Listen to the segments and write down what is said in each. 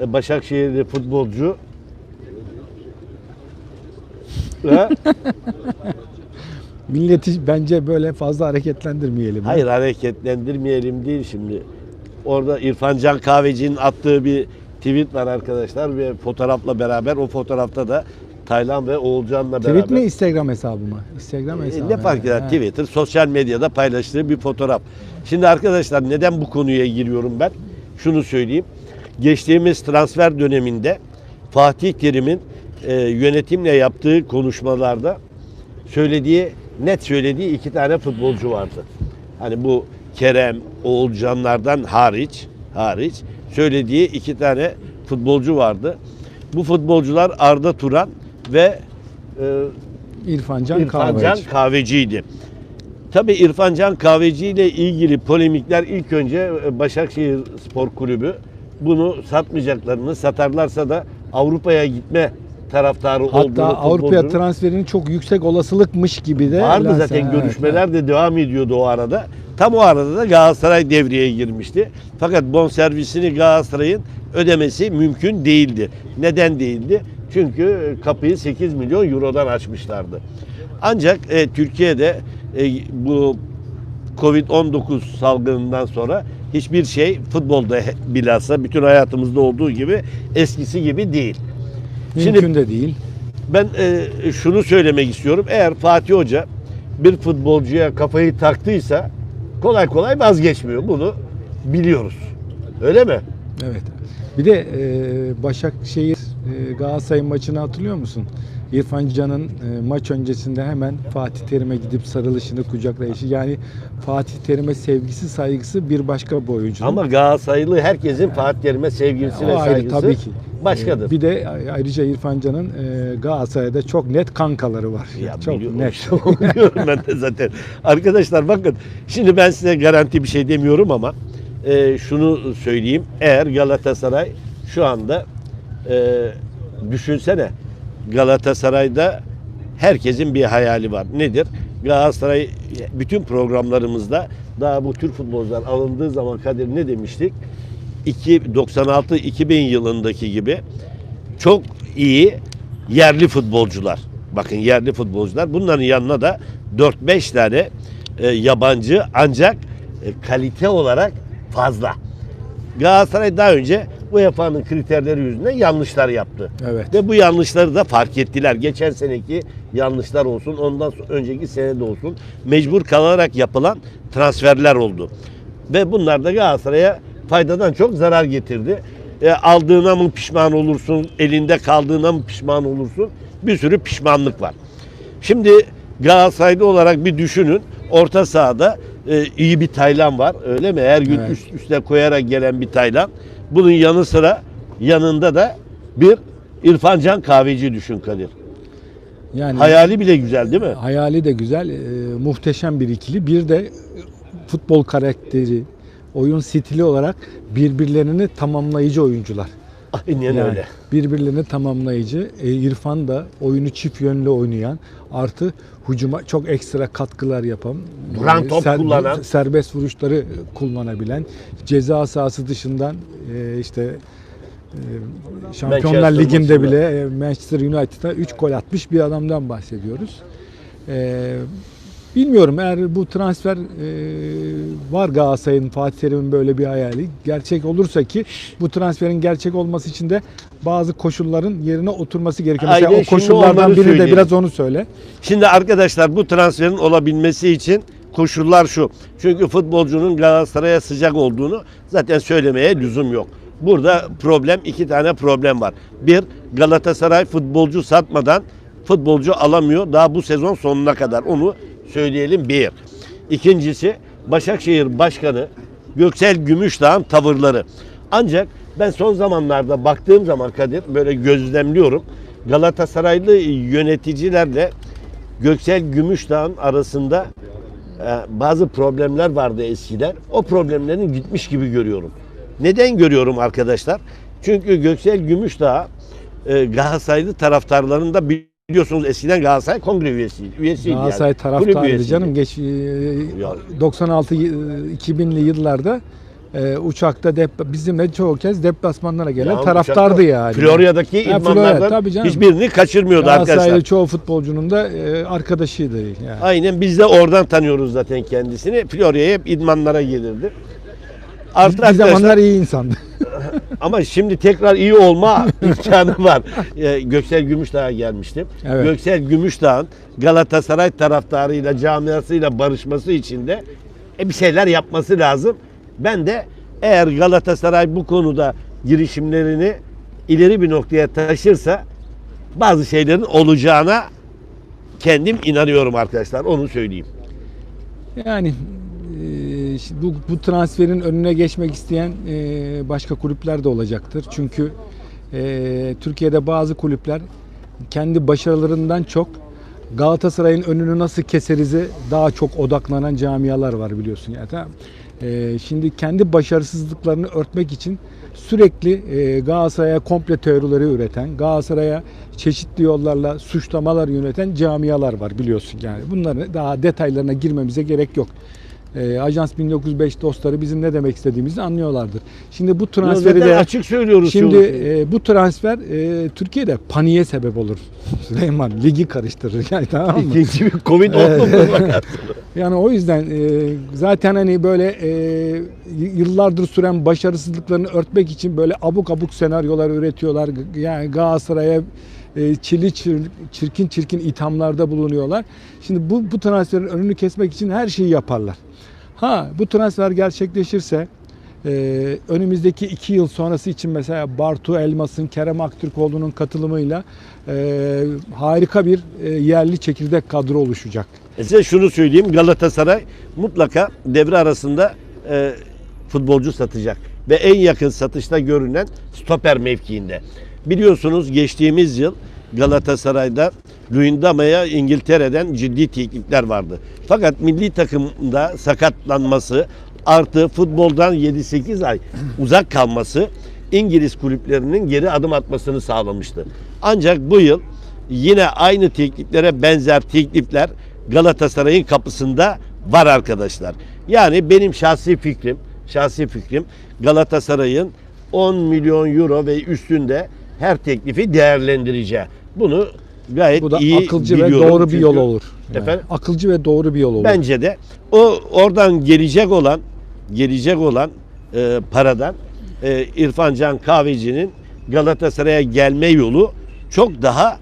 E, Başakşehirli futbolcu Ha? Milleti bence böyle fazla hareketlendirmeyelim. ya. Hayır hareketlendirmeyelim değil şimdi. Orada İrfan Can Kahveci'nin attığı bir tweet var arkadaşlar ve fotoğrafla beraber o fotoğrafta da Taylan ve Oğulcan'la beraber. Tweet mi Instagram hesabı mı? Instagram E, hesabı. Ne fark eder Ha. Twitter, sosyal medyada paylaştığı bir fotoğraf. Şimdi arkadaşlar neden bu konuya giriyorum ben? Şunu söyleyeyim. Geçtiğimiz transfer döneminde Fatih Terim'in e, yönetimle yaptığı konuşmalarda söylediği, net söylediği iki tane futbolcu vardı. Hani bu Kerem, Oğulcanlardan hariç, hariç söylediği iki tane futbolcu vardı. Bu futbolcular Arda Turan ve e, İrfan Can İrfan Kahveci. Can Kahveci'ydi. Tabii İrfan Can Kahveci ile ilgili polemikler ilk önce e, Başakşehir Spor Kulübü bunu satmayacaklarını, satarlarsa da Avrupa'ya gitme taraftarı olduğunu Hatta Avrupa'ya transferinin çok yüksek olasılıkmış gibi de Vardı lanse- zaten Evet, görüşmeler de devam ediyordu o arada. Tam o arada da Galatasaray devreye girmişti. Fakat bonservisini Galatasaray'ın ödemesi mümkün değildi. Neden değildi? Çünkü kapıyı 8 milyon eurodan açmışlardı. Ancak e, Türkiye'de e, bu Covid-19 salgınından sonra hiçbir şey futbolda bilhassa bütün hayatımızda olduğu gibi eskisi gibi değil. Mümkün Şimdi- de değil. Ben e, şunu söylemek istiyorum. Eğer Fatih Hoca bir futbolcuya kafayı taktıysa kolay kolay vazgeçmiyor. Bunu biliyoruz. Öyle mi? Evet. Bir de e, Başakşehir e, Galatasaray maçını hatırlıyor musun? İrfan Can'ın e, maç öncesinde hemen Fatih Terim'e gidip sarılışını, kucaklayışı. Yani Fatih Terim'e sevgisi, saygısı bir başka bir oyuncunun. Ama Galatasaraylı herkesin Fatih Terim'e sevgisi O ve ayrı saygısı tabii ki. başkadır. E, Bir de ayrıca İrfan Can'ın e, Galatasaray'da çok net kankaları var. Ya çok biliyorum, net. biliyorum ben de zaten. Arkadaşlar bakın şimdi ben size garanti bir şey demiyorum ama e, şunu söyleyeyim. Eğer Galatasaray şu anda e, düşünsene Galatasaray'da herkesin bir hayali var. Nedir? Galatasaray bütün programlarımızda daha bu Türk futbolcular alındığı zaman Kadir ne demiştik? 96-2000 yılındaki gibi çok iyi yerli futbolcular. Bakın yerli futbolcular. Bunların yanına da 4-5 tane e, yabancı ancak e, kalite olarak fazla. Galatasaray daha önce UEFA'nın kriterleri yüzünden yanlışlar yaptı. Evet. Ve bu yanlışları da fark ettiler. Geçen seneki yanlışlar olsun, ondan önceki senede olsun mecbur kalarak yapılan transferler oldu. Ve bunlar da Galatasaray'a faydadan çok zarar getirdi. E, aldığına mı pişman olursun, elinde kaldığına mı pişman olursun? Bir sürü pişmanlık var. Şimdi Galatasaraylı olarak bir düşünün. Orta sahada e, iyi bir Taylan var. Öyle mi? Her gün Evet. üst üste koyarak gelen bir Taylan. Bunun yanı sıra yanında da bir İrfan Can Kahveci düşün Kadir. Yani Hayali bile güzel değil mi? Hayali de güzel, e, muhteşem bir ikili. Bir de futbol karakteri, oyun stili olarak birbirlerini tamamlayıcı oyuncular. Aynen Yani öyle. Birbirlerini tamamlayıcı. E, İrfan da oyunu çift yönlü oynayan, artı hücuma çok ekstra katkılar yapan, Duran e, top kullanan. serbest vuruşları kullanabilen, ceza sahası dışından e, işte e, Şampiyonlar Manchester Ligi'nde bile e, Manchester United'a 3 gol atmış bir adamdan bahsediyoruz. E, bilmiyorum eğer bu transfer e, var Galatasaray'ın Fatih Terim'in böyle bir hayali gerçek olursa ki bu transferin gerçek olması için de bazı koşulların yerine oturması gerekiyor. Mesela Aynen, o koşullardan biri de söyleyeyim. biraz onu söyle. Şimdi arkadaşlar bu transferin olabilmesi için koşullar şu. Çünkü futbolcunun Galatasaray'a sıcak olduğunu zaten söylemeye lüzum yok. Burada problem iki tane problem var. Bir Galatasaray futbolcu satmadan futbolcu alamıyor daha bu sezon sonuna kadar onu söyleyelim bir. İkincisi Başakşehir Başkanı Göksel Gümüşdağ'ın tavırları. Ancak ben son zamanlarda baktığım zaman Kadir böyle gözlemliyorum. Galatasaraylı yöneticilerle Göksel Gümüşdağ'ın arasında e, bazı problemler vardı eskiden. O problemlerin gitmiş gibi görüyorum. Neden görüyorum arkadaşlar? Çünkü Göksel Gümüşdağ e, Galatasaraylı taraftarların da biliyorsunuz eskiden Galatasaray kongre üyesiydi. üyesiydi Galatasaray yani. Taraftarıydı canım. Geç e, Ya. 96 y- 2000'li yıllarda e, uçakta dep bizimle çoğu kez deplasmanlara gelen Ya taraftardı yani. Florya'daki Florya, idmanlardan canım. hiçbirini kaçırmıyordu arkadaşlar. çoğu futbolcunun da e, arkadaşıydı yani. Aynen biz de oradan tanıyoruz zaten kendisini. Florya'ya hep idmanlara gelirdi. Artı Bir arkadaşlar zamanlar iyi insandı. Ama şimdi tekrar iyi olma imkanı var. Ee, Göksel Gümüşdağ'a gelmiştim. Evet. Göksel Gümüşdağ'ın Galatasaray taraftarıyla, camiasıyla barışması için de e, bir şeyler yapması lazım. Ben de eğer Galatasaray bu konuda girişimlerini ileri bir noktaya taşırsa bazı şeylerin olacağına kendim inanıyorum arkadaşlar. Onu söyleyeyim. Yani e, bu, bu transferin önüne geçmek isteyen e, başka kulüpler de olacaktır. Çünkü e, Türkiye'de bazı kulüpler kendi başarılarından çok Galatasaray'ın önünü nasıl keserize daha çok odaklanan camialar var biliyorsun yani. Tamam. E, şimdi kendi başarısızlıklarını örtmek için sürekli e, Galatasaray'a komple teorileri üreten, Galatasaray'a çeşitli yollarla suçlamalar yöneten camialar var biliyorsun yani. Bunların daha detaylarına girmemize gerek yok. E, Ajans 1905 dostları bizim ne demek istediğimizi anlıyorlardır. Şimdi bu transferi de açık söylüyoruz. Şimdi e, bu transfer e, Türkiye'de paniğe sebep olur. Süleyman ligi karıştırır yani tamam mı? İkinci bir Covid. Yani o yüzden e, zaten hani böyle e, yıllardır süren başarısızlıklarını örtmek için böyle abuk abuk senaryolar üretiyorlar. Yani Galatasaray'a çili çir- çirkin çirkin ithamlarda bulunuyorlar. Şimdi bu, bu transferin önünü kesmek için her şeyi yaparlar. Ha bu transfer gerçekleşirse e, önümüzdeki iki yıl sonrası için mesela Bartu Elmas'ın, Kerem Aktürkoğlu'nun katılımıyla e, harika bir e, yerli çekirdek kadro oluşacak. E Size şunu söyleyeyim. Galatasaray mutlaka devre arasında e, futbolcu satacak. Ve en yakın satışta görünen stoper mevkiinde. Biliyorsunuz geçtiğimiz yıl Galatasaray'da Luyendama'ya İngiltere'den ciddi teklifler vardı. Fakat milli takımda sakatlanması artı futboldan 7-8 ay uzak kalması İngiliz kulüplerinin geri adım atmasını sağlamıştı. Ancak bu yıl yine aynı tekliflere benzer teklifler Galatasaray'ın kapısında var arkadaşlar. Yani benim şahsi fikrim, şahsi fikrim Galatasaray'ın 10 milyon euro ve üstünde her teklifi değerlendireceği. Bunu gayet Bu da iyi akılcı ve doğru bir çünkü yol olur. Yani Efendim? akılcı ve doğru bir yol olur. Bence de o oradan gelecek olan gelecek olan e, paradan e, İrfan Can Kahveci'nin Galatasaray'a gelme yolu çok daha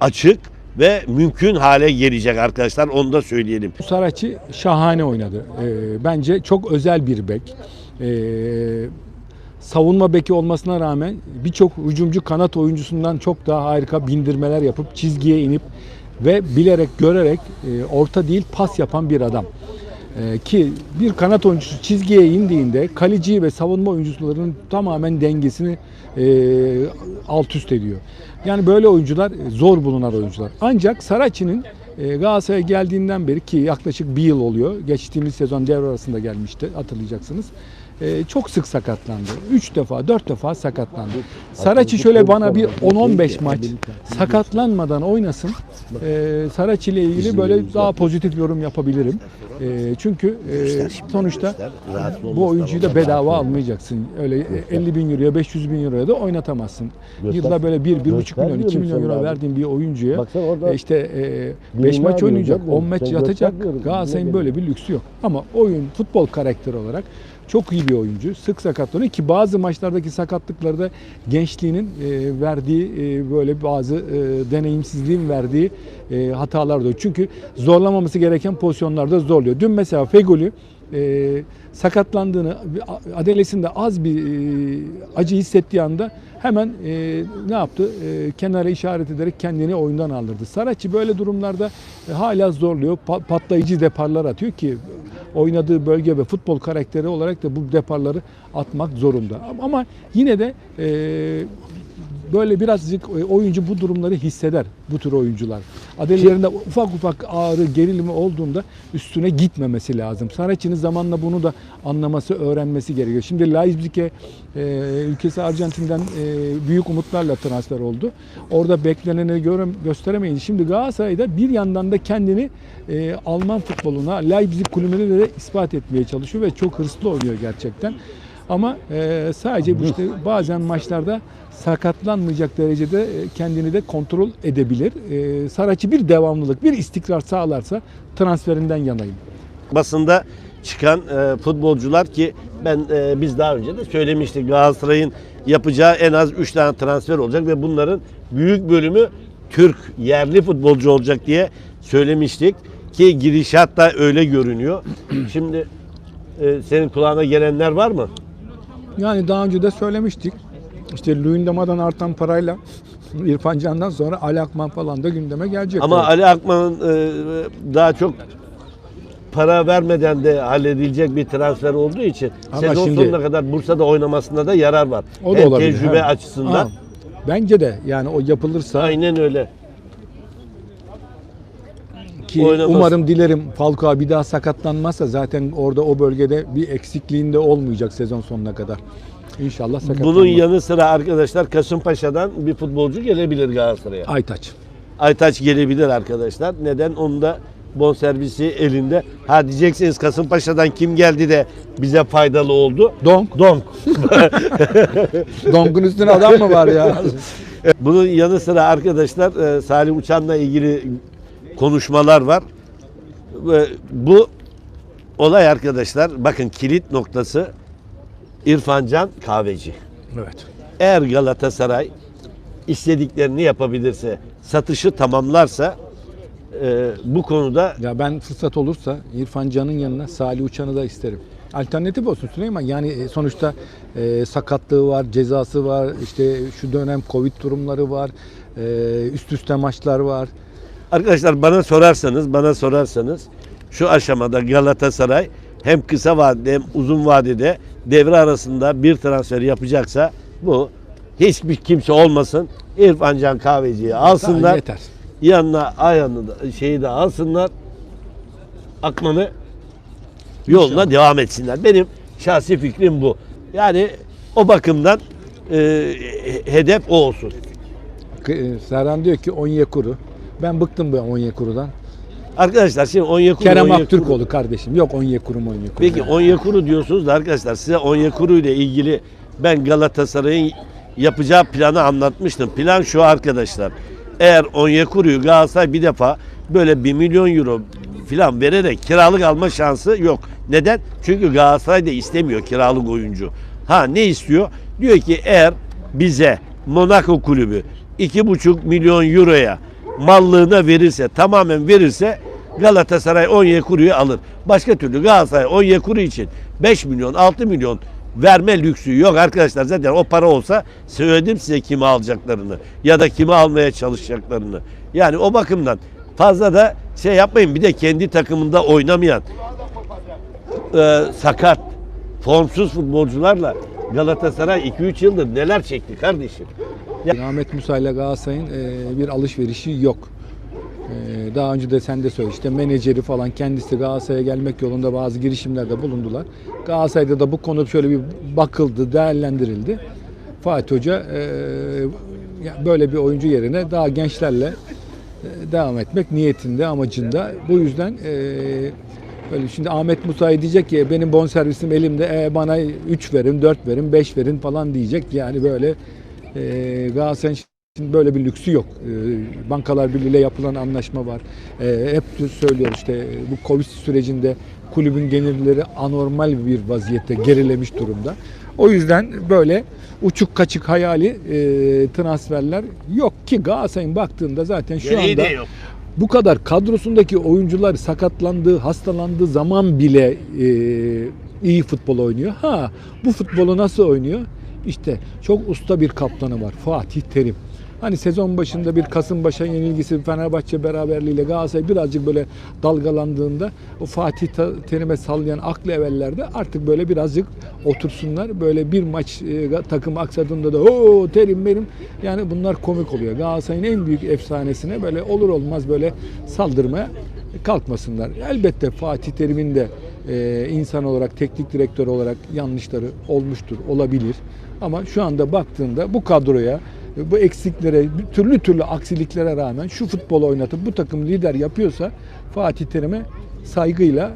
açık ve mümkün hale gelecek arkadaşlar. Onu da söyleyelim. Saraçi şahane oynadı. Ee, bence çok özel bir bek. Ee, savunma beki olmasına rağmen birçok hücumcu kanat oyuncusundan çok daha harika bindirmeler yapıp çizgiye inip ve bilerek görerek e, orta değil pas yapan bir adam. Ee, ki bir kanat oyuncusu çizgiye indiğinde kaleci ve savunma oyuncularının tamamen dengesini e, alt üst ediyor. Yani böyle oyuncular e, zor bulunan oyuncular. Ancak Saraçi'nin e, Galatasaray'a geldiğinden beri ki yaklaşık bir yıl oluyor. Geçtiğimiz sezon devre arasında gelmişti hatırlayacaksınız. E, çok sık sakatlandı. 3 defa, 4 defa sakatlandı. Saraçi şöyle bana bir 10-15 maç sakatlanmadan oynasın. E, Saraçi ile ilgili böyle daha pozitif yorum yapabilirim. E, çünkü e, sonuçta bu oyuncuyu da bedava almayacaksın. Öyle 50 bin euroya, 500 bin euroya da oynatamazsın. Yılda böyle 1, 1,5 milyon, 2 milyon euro verdiğin bir oyuncuya e, işte 5 Dünya maç oynayacak, görüyorum, 10 maç yatacak. Galatasaray'ın böyle bir lüksü yok. Ama oyun, futbol karakteri olarak çok iyi bir oyuncu. Sık sakatlanıyor ki bazı maçlardaki sakatlıkları da gençliğinin e, verdiği e, böyle bazı e, deneyimsizliğin verdiği hatalar da. Çünkü zorlamaması gereken pozisyonlarda zorluyor. Dün mesela Fegoli sakatlandığını, adelesinde az bir e, acı hissettiği anda hemen ne yaptı? Kenara işaret ederek kendini oyundan aldırdı. Saraçi böyle durumlarda hala zorluyor. Pa- patlayıcı deparlar atıyor ki oynadığı bölge ve futbol karakteri olarak da bu deparları atmak zorunda. Ama yine de e, böyle birazcık e, oyuncu bu durumları hisseder bu tür oyuncular. Adelilerinde ufak ufak ağrı, gerilimi olduğunda üstüne gitmemesi lazım. Saraçi'nin zamanla bunu da anlaması, öğrenmesi gerekiyor. Şimdi Leipzig'e e, ülkesi Arjantin'den e, büyük umutlarla transfer oldu. Orada bekleneni göre, gösteremeyince şimdi Galatasaray'da bir yandan da kendini e, Alman futboluna, Leipzig kulübüne de ispat etmeye çalışıyor ve çok hırslı oynuyor gerçekten. Ama e, sadece bu işte bazen maçlarda sakatlanmayacak derecede e, kendini de kontrol edebilir. E, Saraçi bir devamlılık, bir istikrar sağlarsa transferinden yanayım. basında çıkan e, futbolcular ki ben e, biz daha önce de söylemiştik Galatasaray'ın yapacağı en az 3 tane transfer olacak ve bunların büyük bölümü Türk yerli futbolcu olacak diye söylemiştik ki girişat da öyle görünüyor. Şimdi e, senin kulağına gelenler var mı? Yani daha önce de söylemiştik. İşte Luyendama'dan artan parayla İrfan Can'dan sonra Ali Akman falan da gündeme gelecek. Ama tabii. Ali Akman'ın e, daha çok para vermeden de halledilecek bir transfer olduğu için Ama sezon şimdi- sonuna kadar Bursa'da oynamasında da yarar var. o da Hem olabilir. tecrübe ha. açısından. Ha, Bence de yani o yapılırsa Aynen öyle. Ki Oynaması. umarım dilerim Falcao bir daha sakatlanmazsa zaten orada o bölgede bir eksikliğinde olmayacak sezon sonuna kadar. İnşallah sakatlanmaz. Bunun yanı sıra arkadaşlar Kasımpaşa'dan bir futbolcu gelebilir Galatasaray'a. Aytaç. Aytaç gelebilir arkadaşlar. Neden? Onun da bonservisi elinde. Ha diyeceksiniz Kasımpaşa'dan kim geldi de bize faydalı oldu? Donk. Donk. Donk'un üstüne adam mı var ya? Bunun yanı sıra arkadaşlar e, Salih Uçan'la ilgili konuşmalar var. Ve bu olay arkadaşlar bakın kilit noktası İrfan Can Kahveci. evet. Eğer Galatasaray istediklerini yapabilirse, satışı tamamlarsa e, bu konuda Ya ben fırsat olursa İrfan Can'ın yanına Salih Uçan'ı da isterim. Alternatif olsun Süleyman. Yani e, sonuçta e, sakatlığı var, cezası var, işte şu dönem Covid durumları var, e, üst üste maçlar var. Arkadaşlar bana sorarsanız, bana sorarsanız şu aşamada Galatasaray hem kısa vadede hem uzun vadede devre arasında bir transfer yapacaksa bu hiçbir kimse olmasın. İrfan Can Kahveci'yi alsınlar. Yeter. yanına ayağını da şeyi de alsınlar. Akman'ı yoluna İnşallah. devam etsinler. Benim şahsi fikrim bu. Yani o bakımdan e, hedef o olsun. Serhan diyor ki Onyekuru. Ben bıktım bu Onyekuru'dan. Arkadaşlar şimdi Onyekuru Kerem Onyekuru- Aktürkoğlu kardeşim. Yok Onyekuru mu Onyekuru. Peki Onyekuru diyorsunuz da arkadaşlar size Onyekuru ile ilgili ben Galatasaray'ın yapacağı planı anlatmıştım. Plan şu arkadaşlar. Eğer Onyekuru'yu Galatasaray bir defa böyle 1 milyon euro falan vererek kiralık alma şansı yok. Neden? Çünkü Galatasaray da istemiyor kiralık oyuncu. Ha ne istiyor? Diyor ki eğer bize Monaco kulübü 2,5 milyon euroya mallığına verirse, tamamen verirse Galatasaray Onyekuru'yu alır. Başka türlü Galatasaray Onyekuru için 5 milyon, 6 milyon verme lüksü yok arkadaşlar. Zaten o para olsa söyledim size kimi alacaklarını ya da kimi almaya çalışacaklarını. Yani o bakımdan fazla da şey yapmayın. Bir de kendi takımında oynamayan e, sakat, formsuz futbolcularla Galatasaray 2-3 yıldır neler çekti kardeşim. Ahmet Musa ile Galatasaray'ın e, bir alışverişi yok. E, daha önce de sen de söyle işte menajeri falan kendisi Galatasaray'a gelmek yolunda bazı girişimlerde bulundular. Galatasaray'da da bu konu şöyle bir bakıldı, değerlendirildi. Fatih Hoca e, böyle bir oyuncu yerine daha gençlerle e, devam etmek niyetinde, amacında. Bu yüzden e, böyle şimdi Ahmet Musa'yı diyecek ki benim bonservisim elimde e, bana 3 verin, 4 verin, 5 verin falan diyecek. Yani böyle e, Galatasaray'ın şimdi böyle bir lüksü yok. E, Bankalar Birliği ile yapılan anlaşma var. E, hep söylüyoruz işte bu Covid sürecinde kulübün gelirleri anormal bir vaziyette gerilemiş durumda. O yüzden böyle uçuk kaçık hayali e, transferler yok ki Galatasaray'ın baktığında zaten şu anda bu kadar kadrosundaki oyuncular sakatlandığı, hastalandığı zaman bile e, iyi futbol oynuyor. Ha bu futbolu nasıl oynuyor? İşte çok usta bir kaptanı var Fatih Terim. Hani sezon başında bir Kasımpaşa yenilgisi Fenerbahçe beraberliğiyle Galatasaray birazcık böyle dalgalandığında o Fatih Terim'e sallayan aklı evvellerde artık böyle birazcık otursunlar. Böyle bir maç e, takım aksadığında da o Terim benim yani bunlar komik oluyor. Galatasaray'ın en büyük efsanesine böyle olur olmaz böyle saldırmaya kalkmasınlar. Elbette Fatih Terim'in de e, insan olarak, teknik direktör olarak yanlışları olmuştur, olabilir. Ama şu anda baktığında bu kadroya, bu eksiklere, türlü türlü aksiliklere rağmen şu futbolu oynatıp bu takım lider yapıyorsa Fatih Terim'e saygıyla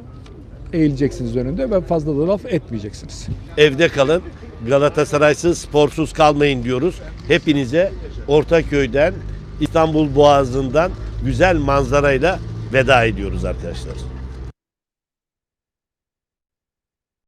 eğileceksiniz önünde ve fazla da laf etmeyeceksiniz. Evde kalın. Galatasaraysız, sporsuz kalmayın diyoruz. Hepinize Ortaköy'den, İstanbul Boğazı'ndan güzel manzarayla veda ediyoruz arkadaşlar.